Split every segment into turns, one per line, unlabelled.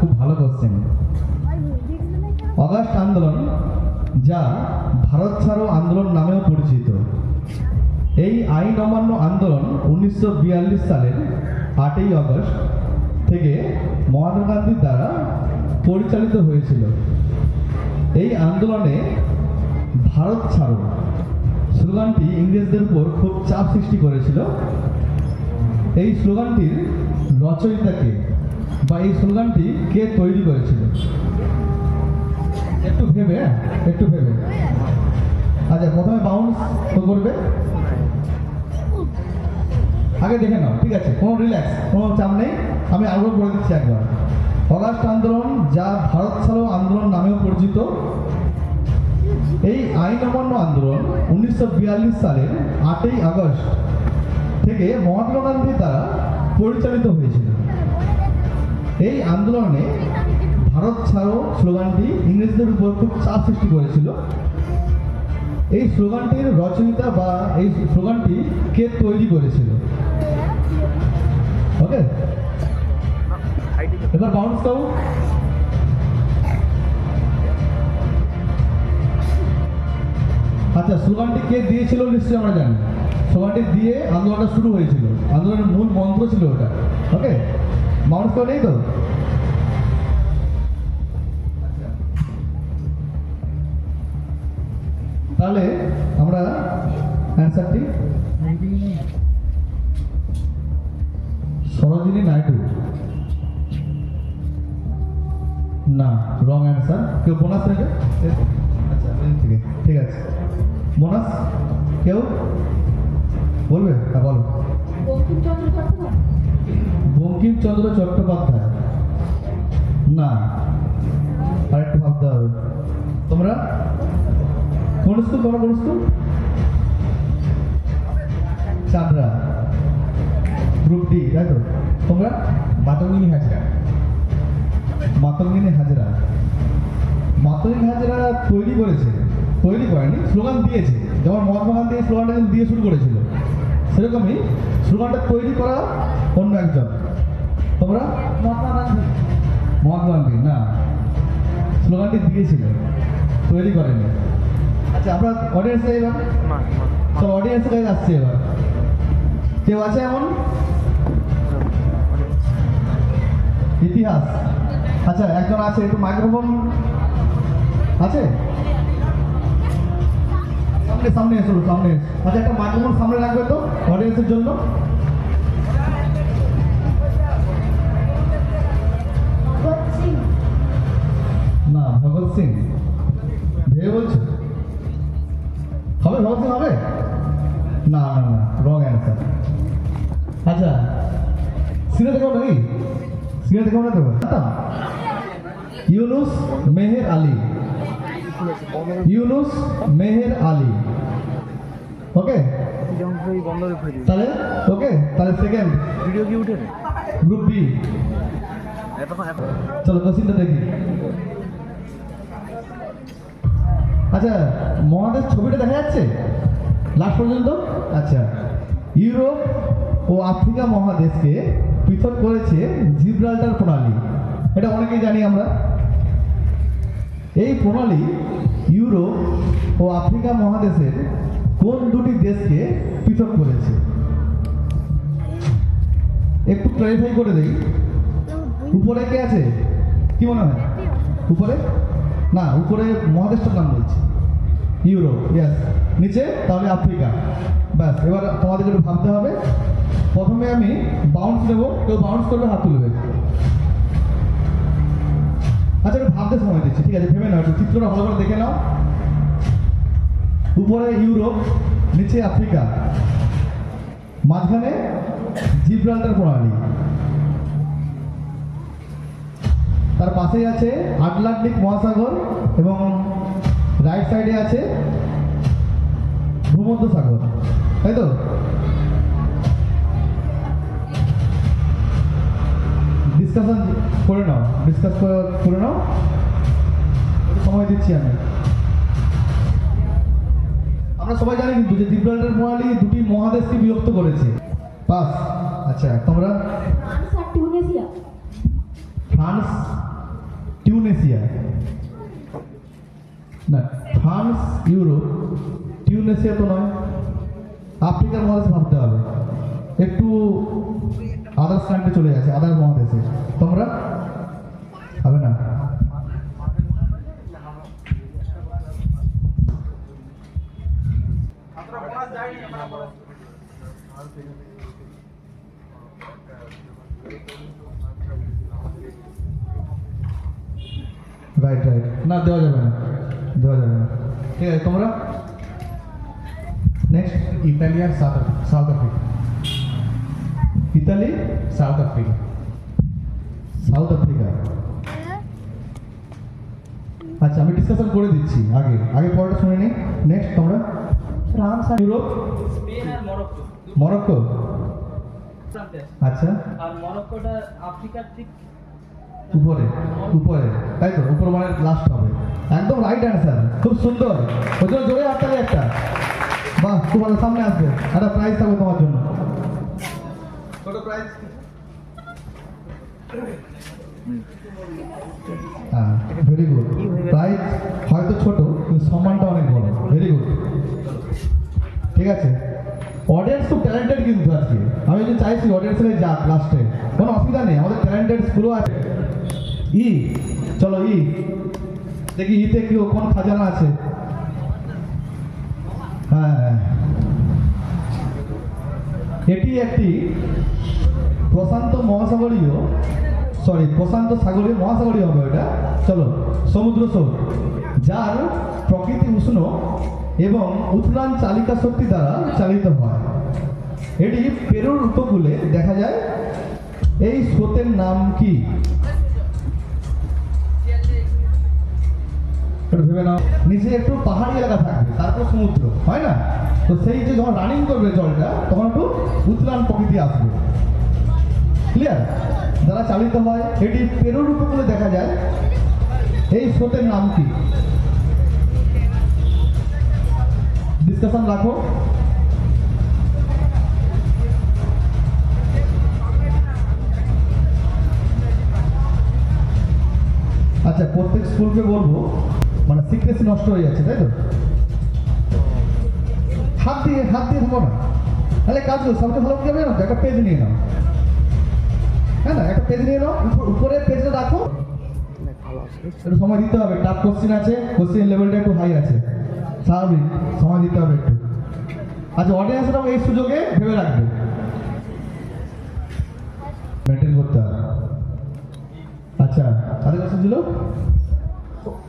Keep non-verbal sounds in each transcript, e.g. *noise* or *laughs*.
খুব ভালো question August আন্দোলন যা ভারত ছাড়ো আন্দোলন নামেও পরিচিত। এই আইন অমান্য আন্দোলন উনিশশো বিয়াল্লিশ সালের আটই আগস্ট থেকে মহাত্মা গান্ধীর দ্বারা পরিচালিত হয়েছিল। এই আন্দোলনে ভারত ছাড়ো স্লোগানটি ইংরেজদের উপর খুব চাপ সৃষ্টি করেছিল। এই স্লোগানটির রচয়িতাকে বা এই স্লোগানটি কে তৈরি করেছিল? একটু ভেবে হ্যাঁ একটু ভেবে। আচ্ছা প্রথমে বাউন্স তো করবে। আগে দেখে নাও, ঠিক আছে, কোনো রিল্যাক্স কোনো চাপ নেই। আমি আগ্রহ করে দিচ্ছি একবার। অগাস্ট আন্দোলন যা ভারত ছাড়ো আন্দোলন নামেও পরিচিত। এই আইন অমান্য আন্দোলন উনিশশো বিয়াল্লিশ সালের আটই আগস্ট থেকে মহাত্মা গান্ধী দ্বারা পরিচালিত হয়েছিল। এই আন্দোলনে ভারত ছাড়ো স্লোগানটি ইংরেজদের উপর খুব চাপ সৃষ্টি করেছিল। এই স্লোগানটির রচয়িতা বা এই স্লোগানটি কে তৈরি করেছিল? ওকে? এবার বাউন্স দাও। আচ্ছা স্লোগানটি কে দিয়েছিল নিশ্চয়ই আমরা জানি। স্লোগানটি দিয়ে আন্দোলনটা শুরু হয়েছিল। আন্দোলনের মূল মন্ত্র ছিল ওটা। ওকে? বাউন্স তো নেই তো? তাহলে আমরা অ্যান্সারটি সরোজিনী নাইডু। না রং অ্যান্সার কেউ বোনাস নেবে? আচ্ছা এদিক থেকে, ঠিক আছে। বোনাস? কেউ? বলবে? হ্যাঁ বলো।
বঙ্কিমচন্দ্র চট্টোপাধ্যায়।
না আরেকটু ভাবতে হবে। তোমরা? কোন স্কুল তোমরা কোন স্কুল চাঁদরা। গ্রুপ ডি তাই তো? তোমরা? মাতঙ্গিনী হাজরা। মাতঙ্গিনী হাজরা। মাতঙ্গিনী হাজরা তৈরি করেছে। তৈরি করেনি স্লোগান দিয়েছে। যেমন মহাত্মা গান্ধী স্লোগানটা দিয়ে শুরু করেছিল সেরকমই স্লোগানটা তৈরি করা অন্য একজন। তোমরা?
মহাত্মা গান্ধী
মহাত্মা গান্ধী না। স্লোগানটি দিয়েছিল তৈরি করেনি। আচ্ছা আমরা অডিয়েন্সে এবার? সব অডিয়েন্সের কাছে আসছি এবার। কেউ আছে এমন? ইতিহাস। আচ্ছা একজন আছে, একটু মাইক্রোফোন আছে? সামনে সামনে এসো, সামনে আচ্ছা একটা মাইক্রোফোন সামনে রাখবে তো অডিয়েন্সের জন্য? না ভগৎ সিং। ভেবে বলছো? হবে ভগৎ সিং হবে? না না না রং অ্যান্সার আচ্ছা সিনে দেখো নাকি সিনে দেখো না তো। জানতাম? ইউনুস মেহের আলী। ইউনুস মেহের আলী। ওকে? তাহলে ওকে তাহলে সেকেন্ড
ভিডিও কি উঠে
গ্রুপ বি চলো কোশ্চিনটা দেখি। আচ্ছা মহাদেশ ছবিটা দেখা যাচ্ছে? লাস্ট পর্যন্ত? আচ্ছা ইউরোপ ও আফ্রিকা মহাদেশকে পৃথক করেছে জিব্রাল্টার প্রণালী। এটা অনেকেই জানি আমরা। এই প্রণালী ইউরোপ ও আফ্রিকা মহাদেশের কোন দুটি দেশকে পৃথক করেছে? একটু ক্লারিফাই করে দিই। উপরে কে আছে? কি মনে হয়? উপরে? না, উপরে মহাদেশটার নাম বলছি। ইউরোপ ইয়াস নিচে তাহলে আফ্রিকা। ব্যাস, এবার তোমাদের একটু ভাবতে হবে। প্রথমে আমি বাউন্স নেব, কেউ বাউন্স করবে হাত তুলবে। আচ্ছা একটু ভাবতে সময় দিচ্ছি, ঠিক আছে, ভেবে নাও, একটু চিত্রটা ভালো করে দেখে নাও। উপরে ইউরোপ, নিচে আফ্রিকা। মাঝখানে জিব্রাল্টার প্রণালী। তার পাশেই আছে আটলান্টিক মহাসাগর এবং রাইট সাইডে আছে ভূমধ্য সাগর। তাই তো? ডিসকাশন করে নাও ডিসকাস করে নাও। সময় দিচ্ছি আমি। আমরা সবাই জানি কিন্তু যে জিব্রাল্টার প্রণালী দুটি মহাদেশকে বিভক্ত করেছে। পাস আচ্ছা তোমরা?
ফ্রান্স
ফ্রান্স টিউনেসিয়া না ফ্রান্স ইউরোপ টিউনেসিয়া তো নয় আফ্রিকার মহাদেশে ভাবতে হবে। একটু আদার্স কান্ট্রি চলে যাচ্ছে আদার্স মহাদেশে। তোমরা হবে না রাইট রাইট না দেওয়া যাবে না দেওয়া যাবে না ঠিক আছে তোমরা নেক্সট
ইতালি আর South South Africa
Italy
South Africa
South Africa আচ্ছা আমি ডিসকাশন করে দিচ্ছি আগে পরেটা শুনে নিই। নেক্সট তোমরা?
ফ্রান্স আর
ইউরোপ?
স্পেন আর মরক্কো।
মরক্কো? আচ্ছা।
আর মরক্কোটা আফ্রিকার ঠিক
উপরে উপরে। তাই তো? উপর মানে লাস্ট হবে। একদম রাইট অ্যান্সার খুব সুন্দর। ওই জন্য জোরে হাততালি একটা। বাহ খুব ভালো সামনে আসবে। একটা প্রাইজ থাকবে তোমার জন্য। ছোট প্রাইজ হ্যাঁ ভেরি গুড প্রাইজ হয়তো ছোট। সম্মানটা অনেক বড়। ভেরি গুড ঠিক আছে? অডিয়েন্স খুব ট্যালেন্টেড কিন্তু আজকে। আমি যদি চাইছি অডিয়েন্সের যাক লাস্টে কোনো অসুবিধা নেই, আমাদের ট্যালেন্টেড স্কুলও আছে। ই, চলো ই। দেখি ইতে কি কোন খাজানা আছে? হ্যাঁ হ্যাঁ। এটি একটি প্রশান্ত মহাসাগরীয় সরি প্রশান্ত সাগরীয় মহাসাগরীয় হবে ওটা। চলো, সমুদ্র স্রোত যার প্রকৃতি উষ্ণ এবং উৎলান চালিকা শক্তি দ্বারা চালিত হয়। এটি পেরুর উপকূলে দেখা যায়। এই স্রোতের নাম কি? ভেবে নাও। নিচে একটু পাহাড়ি এলাকা থাকবে, তারপর সমুদ্র, হয় না? তো সেই যে যখন রানিং করবে জলটা, তখন একটু উত্তরায়ণ প্রকৃতি আসবে। ক্লিয়ার যারা চালিত হয়। এটি পেরুর উপকূলে দেখা যায়। এই স্রোতের নাম কি? ডিসকাশন রাখো আচ্ছা প্রত্যেক স্কুলকে বলব মানে সিক্রেসি নষ্ট হয়ে যাচ্ছে তাই তো? হাত দিয়ে হাত দিয়ে থাকো না। তাহলে কাজ করো সবচেয়ে ভালো হবে না একটা পেজ নিয়ে নাও। হ্যাঁ না একটা পেজ নিয়ে নাও উপর- উপরে পেজটা রাখো। একটু সময় দিতে হবে। টাফ কোশ্চেন আছে কোশ্চিন লেভেলটা একটু হাই আছে। স্বাভাবিক সময় দিতে হবে একটু। আচ্ছা অডিয়েন্সরাও এই সুযোগে ভেবে রাখবে। মেনটেন করতে হবে। আচ্ছা তাদের কথা ছিল?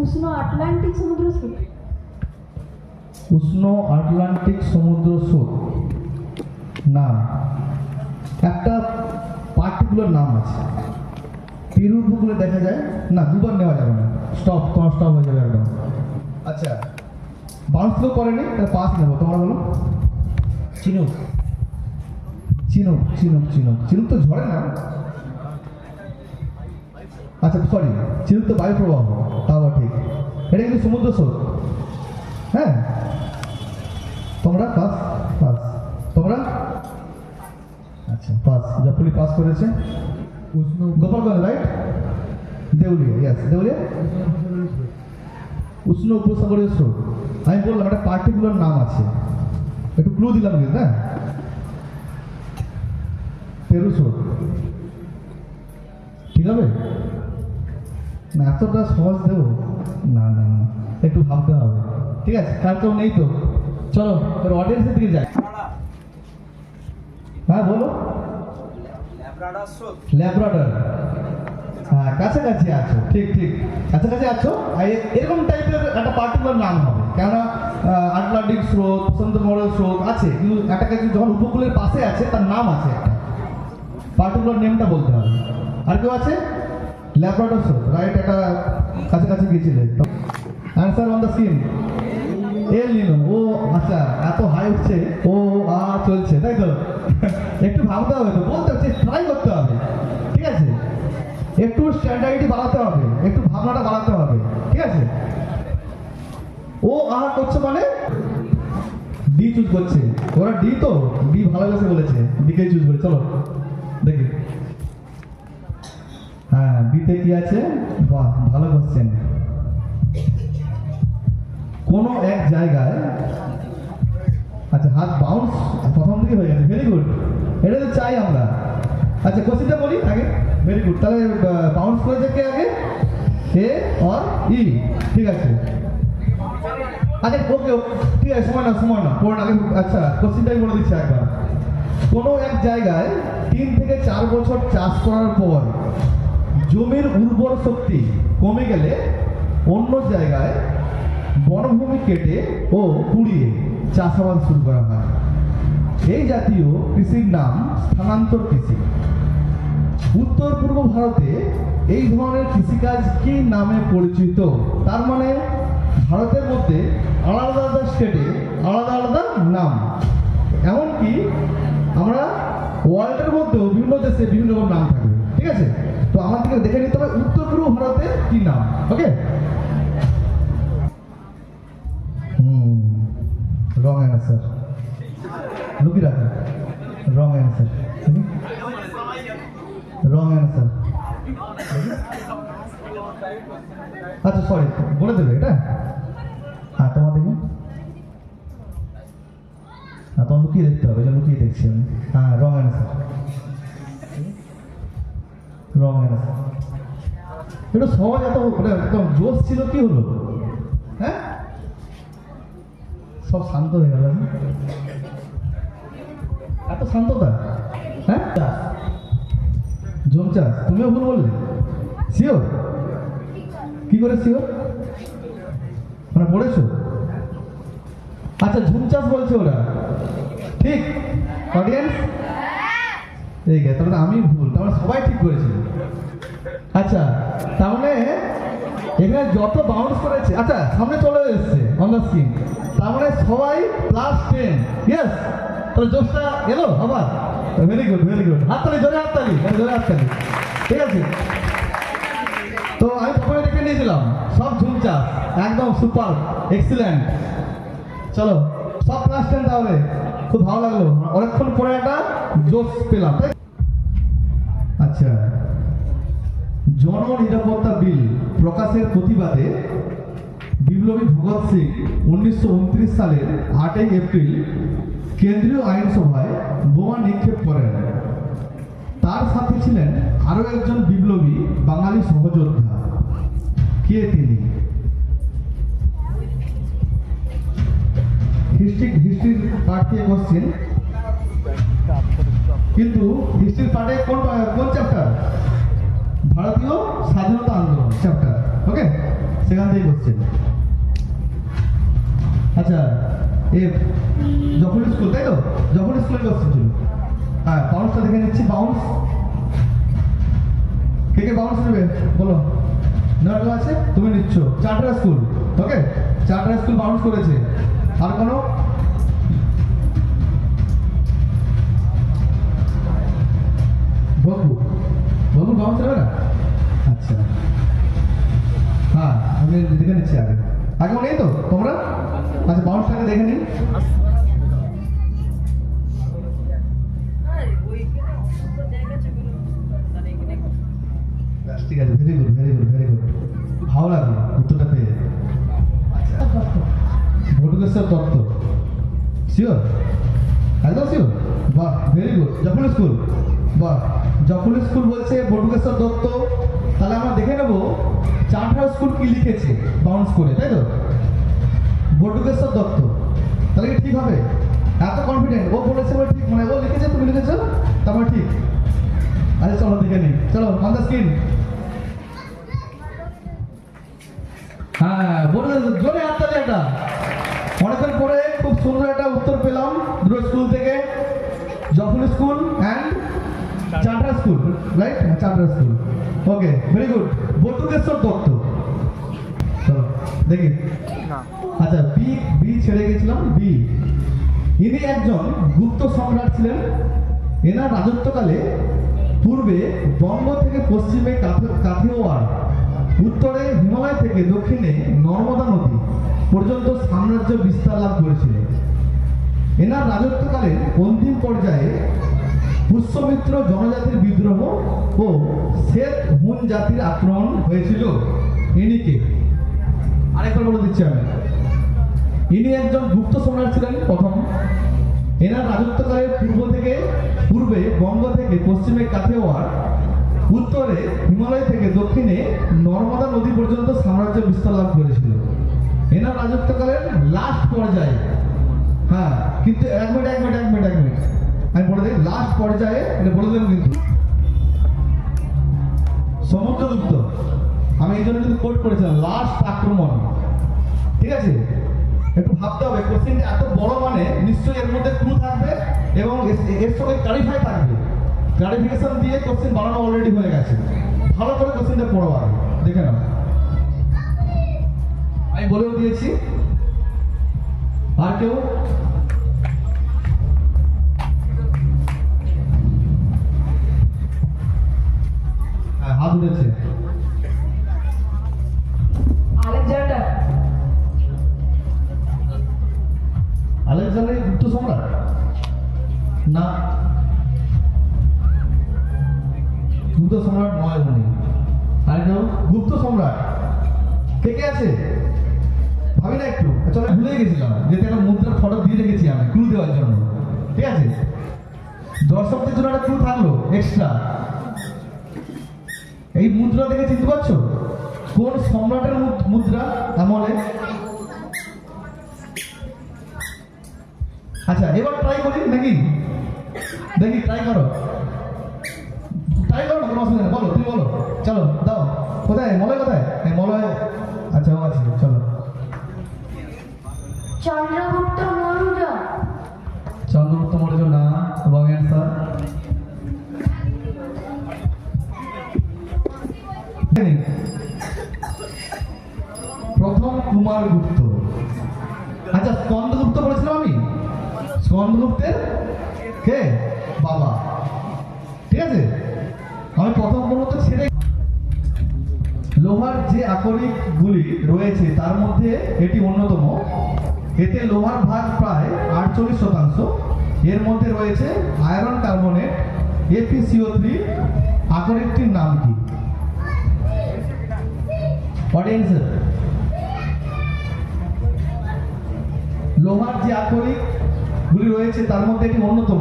উষ্ণ আটলান্টিক সমুদ্র স্রোত।
উষ্ণ আটলান্টিক সমুদ্র স্রোত? নাম একটা পার্টিকুলার নাম আছে। পেরু উপকূলে দেখা যায়। না দুবার নেওয়া যাবে না। স্টপ তোমার স্টপ হয়ে যাবে একদম। আচ্ছা বাউন্স তো করেনি তাহলে পাস নেব। তোমরা বলো। চিনুক। চিনুক চিনুক চিনুক। চিনুক তো ঝরে না। আচ্ছা সরি চিনুক তো বায়ু প্রবাহ তাও ঠিক। এটা কিন্তু সমুদ্র স্রোত। হ্যাঁ? তোমরা পাস পাস তোমরা? আচ্ছা পাস জাফলি পাস করেছে।
উষ্ণ।
গোপালগঞ্জ রাইট দেউলিয়া ইয়েস দেউলিয়া? উষ্ণ উপসাগরীয় স্রোত আমি বললাম একটা পার্টিকুলার নাম আছে। একটু ক্লু দিলাম কিন্তু হ্যাঁ? পেরু স্রোত ঠিক হবে না এতটা সহজ দেবো? না না না একটু ভাবতে হবে। ঠিক আছে তার কেউ নেই তো। চলো এবার অডিয়েন্সের দিকে যাই। হ্যাঁ বলো। ল্যাব্রাডর। হ্যাঁ কাছাকাছি আছো, ঠিক ঠিক। কাছাকাছি আছো? এরকম টাইপের একটা পার্টিকুলার নাম হবে। কেননা আটলান্টিক স্রোত প্রশান্ত মহলের স্রোত আছে, কিন্তু একটা কিছু যখন উপকূলের পাশে আছে, তার নাম আছে একটা। পার্টিকুলার নেমটা বলতে হবে। আর কেউ আছে? ল্যাব্রাডর স্রোত রাইট একটা কাছাকাছি গিয়েছিলে। Answer on the screen El Nino, ও আচ্ছা এত হাই উঠছে, ও, আ, চলছে, তাই তো? *laughs* একটু ভাবতে হবে তো, বলতে হচ্ছে ট্রাই করতে হবে। একটু স্ট্যান্ডার্ডিটি বাড়াতে হবে, একটু ভাবনাটা বাড়াতে হবে, ঠিক আছে? ও আ করছে মানে? ডি চুজ করছে। ওরা ডি তো? ডি ভালোবেসে বলেছে। ডিকে চুজ করে, চলো, দেখি। হ্যাঁ বিতে কি আছে? বাহ, ভালো কোশ্চেন কোনো এক জায়গায় আচ্ছা হাত বাউন্স প্রথম থেকে হয়ে গেছে ভেরি গুড এটা তো চাই আমরা। আচ্ছা কোশ্চেনটা বলি, আগে। ভেরি গুড তাহলে বাউন্স করেছে কে আগে। A, or, E. ঠিক আছে। আচ্ছা ওকে ঠিক আছে, সময় না সময় না পড়ুন আগে আচ্ছা কোশ্চেনটাই বলে দিচ্ছি একবার। কোনো এক জায়গায় তিন থেকে চার বছর চাষ করার পর জমির উর্বর শক্তি কমে গেলে অন্য জায়গায় বনভূমি কেটে ও পুড়িয়ে চাষাবাদ শুরু করা হয়। এই জাতীয় কৃষির নাম স্থানান্তর কৃষি। উত্তর পূর্ব ভারতে এই ধরনের কৃষিকাজ কি নামে পরিচিত? তার মানে ভারতের মধ্যে আলাদা আলাদা স্টেটে আলাদা আলাদা নাম। এমনকি আমরা ওয়ার্ল্ডের মধ্যেও বিভিন্ন দেশে বিভিন্ন রকম নাম থাকবে ঠিক আছে? তো আমাদেরকে দেখে নিতে হবে উত্তর পূর্ব ভারতে কি নাম, ওকে? রং অ্যান্সার লুকি রাখা। রং অ্যান্সার রং অ্যান্সার আচ্ছা সরি বলে দেবে এটা? হ্যাঁ তোমার দেখুন হ্যাঁ তোমার লুকিয়ে দেখতে হবে এটা লুকিয়ে দেখছি আমি। হ্যাঁ রং অ্যান্সার রং অ্যান্সার এটা সহজ এত মানে একদম জোশ ছিল, কি হলো? হ্যাঁ? সব শান্ত হয়ে গেল? এত শান্ততা? হ্যাঁ? জম চাষ তুমিও ভুল বললে। শিওর কি করে শিওর মানে পড়েছো? আচ্ছা ঝুম চাষ বলছে ওরা। ঠিক? অডিয়েন্স এই গে, তাহলে আমি ভুল, তাহলে সবাই ঠিক করেছে। আচ্ছা তাহলে এখানে যত বাউন্স করেছে আচ্ছা সামনে চলে এসেছে অন দ্য স্ক্রিন মানে সবাই প্লাস টেন ইয়েস তাহলে জোশটা এলো, আবার? ভেরি গুড ভেরি গুড হাততালি জোরে হাততালি। হ্যাঁ, জোরে হাততালি। ঠিক আছে? তো আমি প্রথমে দেখে নিয়েছিলাম। সব ঝুমচা একদম সুপার এক্সিলেন্ট চলো সব ক্লাস টেন তাহলে। খুব ভালো লাগল। অনেকক্ষণ পরে একটা জোশ পেলাম আচ্ছা আচ্ছা। জননিরাপত্তা বিল প্রকাশের প্রতিবাদে বিপ্লবী ভগৎ সিং উনিশশো উনত্রিশ সালের আটই এপ্রিল কেন্দ্রীয় আইনসভায় বোমা নিক্ষেপ করেন। তার সাথে ছিলেন আরও একজন বিপ্লবী বাঙালি সহযোদ্ধা। কে তিনি? হিস্ট্রি হিস্ট্রির পার্ট থেকে কোশ্চেন কিন্তু হিস্ট্রির পার্টে কোন কোন চ্যাপ্টার ভারতীয় স্বাধীনতা আন্দোলন চ্যাপ্টার ওকে সেখান থেকে কোশ্চেন আচ্ছা এ যখন স্কুল, তাই তো? যখন স্কুলে কোশ্চেন ছিল। হ্যাঁ বাউন্সটা দেখে নিচ্ছি বাউন্স কে কে বাউন্স নেবে? বলো। নেওয়ার আছে? তুমি নিচ্ছ। চারটা স্কুল ওকে চারটা স্কুল বাউন্স করেছে। আর কোনো? বকু বকু বাউন্স নেবে না? আচ্ছা। হ্যাঁ আমি দেখে নিচ্ছি আগে। আগে নেই তো, তোমরা? আচ্ছা বাউন্সটাকে দেখে নিই বটুকেশ্বর দত্ত, তাহলে আমরা দেখে নেব চারটা স্কুল কি লিখেছে বাউন্স করে তাই তো? বটুকেশ্বর দত্ত, তাহলে কি ঠিক হবে? এত কনফিডেন্ট ও বলেছে বলে ঠিক মানে ও লিখেছে, তুমি লিখেছো? তারপরে ঠিক। আচ্ছা চলো, দেখে নিই। চলো অন দ্য স্ক্রিন হ্যাঁ বলে জোরে হাততালি একটা। অনেকক্ষণ পরে খুব সুন্দর একটা উত্তর পেলাম, দুটো স্কুল থেকে। জফুল school Chandra school right Chandra school okay very good Batukeshwar Dutt চলো দেখি। আচ্ছা বি বি ছেড়ে গেছিলাম বি ইনি একজন গুপ্ত সম্রাট ছিলেন। এনার রাজত্বকালে পূর্বে বঙ্গ থেকে পশ্চিমে কাথি- কাথিওয়াড় উত্তরে হিমালয় থেকে দক্ষিণে নর্মদা নদী পর্যন্ত সাম্রাজ্য বিস্তার লাভ করেছিল এনার রাজত্বকালের অন্তিম পর্যায়ে পুষ্যমিত্র জনজাতির বিদ্রোহ ও শ্বেত হুন জাতির আক্রমণ হয়েছিল। ইনিকে। আরেকবার বলে দিচ্ছি আমি। ইনি একজন গুপ্ত সম্রাট ছিলেন প্রথম। এনার রাজত্বকালের পূর্ব থেকে পূর্বে বঙ্গ থেকে পশ্চিমে কাথেওয়ার, উত্তরে হিমালয় থেকে দক্ষিণে নর্মদা নদী পর্যন্ত সাম্রাজ্য বিস্তার লাভ করেছিল। এনার রাজত্বকালের লাস্ট পর্যায়ে। হ্যাঁ কিন্তু এক মিনিট এক মিনিট এক মিনিট এক মিনিট। আমি বলে দিই লাস্ট পর্যায়ে এটা বলে দেবেন কিন্তু। সমুদ্রগুপ্ত। আমি এই জন্য কিন্তু কোট করেছিলাম লাস্ট আক্রমণ। ঠিক আছে? একটু ভাবতে হবে কোশ্চেনটা এত বড় মানে নিশ্চয়ই এর মধ্যে ক্লু থাকবে এবং এর- এর সঙ্গে ক্লারিফাই থাকবে। ক্লারিফিকেশন দিয়ে কোশ্চেন বানানো অলরেডি হয়ে গেছে। ভালো করে কোশ্চেনটা পড়ো আর দেখে নাও। আমি বলেও দিয়েছি। আর কেউ? হাত
আলেকজান্ডার।
আলেকজান্ডার গুপ্ত সম্রাট? না। গুপ্ত সম্রাট নয় উনি আর কেউ গুপ্ত সম্রাট। কে কে আছে? ভাবি না একটু। চলো ভুলে গেছিলাম। যেতে একটা মুদ্রার ফটো দিয়ে রেখেছি আমি ক্লু দেওয়ার জন্য। ঠিক আছে? দর্শকদের জন্য একটা ক্লু থাকল এক্সট্রা এই মুদ্রা দেখে চিনতে পারছ? কোন সম্রাটের মুদ্রা? আমলে আচ্ছা এবার ট্রাই করি নাকি দেখি ট্রাই করো। ট্রাই করো কোনো অসুবিধা বলো তুমি বলো। চলো দাও। কোথায়? মলয় কোথায়? এই মলয়। আচ্ছা ও আছে চলো।
চন্দ্রগুপ্ত মৌর্য
চন্দ্রগুপ্ত মৌর্য না। গুপ্ত আচ্ছা স্কন্দগুপ্ত বলেছিলাম আমি? স্কন্দগুপ্তের কে? বাবা। ঠিক আছে? আমি প্রথম বলব তো ছেড়ে লোহার যে আকরিকগুলি রয়েছে, তার মধ্যে এটি অন্যতম। এতে লোহার ভাগ প্রায় আটচল্লিশ শতাংশ। এর মধ্যে রয়েছে আয়রন কার্বনেট এপিসিও থ্রি আকরিকটির নাম কি? অডিয়েন্স লোহার যে আকরিকগুলি রয়েছে তার মধ্যে এটি অন্যতম।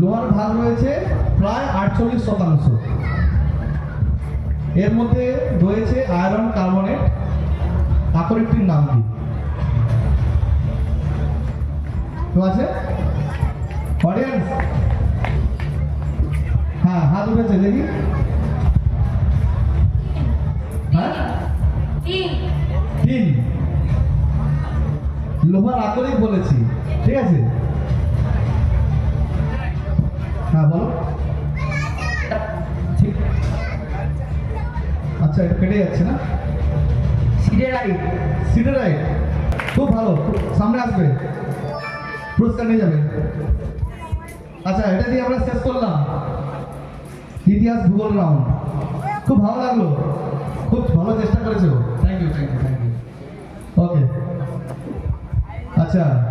লোহার ভাগ রয়েছে প্রায় আটচল্লিশ শতাংশ। এর মধ্যে রয়েছে আয়রন কার্বনেট আকরিকটির নাম কি? আছে? অডিয়েন্স হ্যাঁ হাত উঠেছে দেখি। হ্যাঁ?
তিন।
লোহার আকরিক বলেছি ঠিক আছে? হ্যাঁ বলো। আচ্ছা এটা কেটে যাচ্ছে না?
সিডেরাইট
সিডারাইট খুব ভালো সামনে আসবে। পুরস্কার নিয়ে যাবে। আচ্ছা এটা দিয়ে আমরা শেষ করলাম। ইতিহাস ভূগোল রাউন্ড খুব ভালো লাগল। খুব ভালো চেষ্টা করেছ। Thank you thank you thank you okay আচ্ছা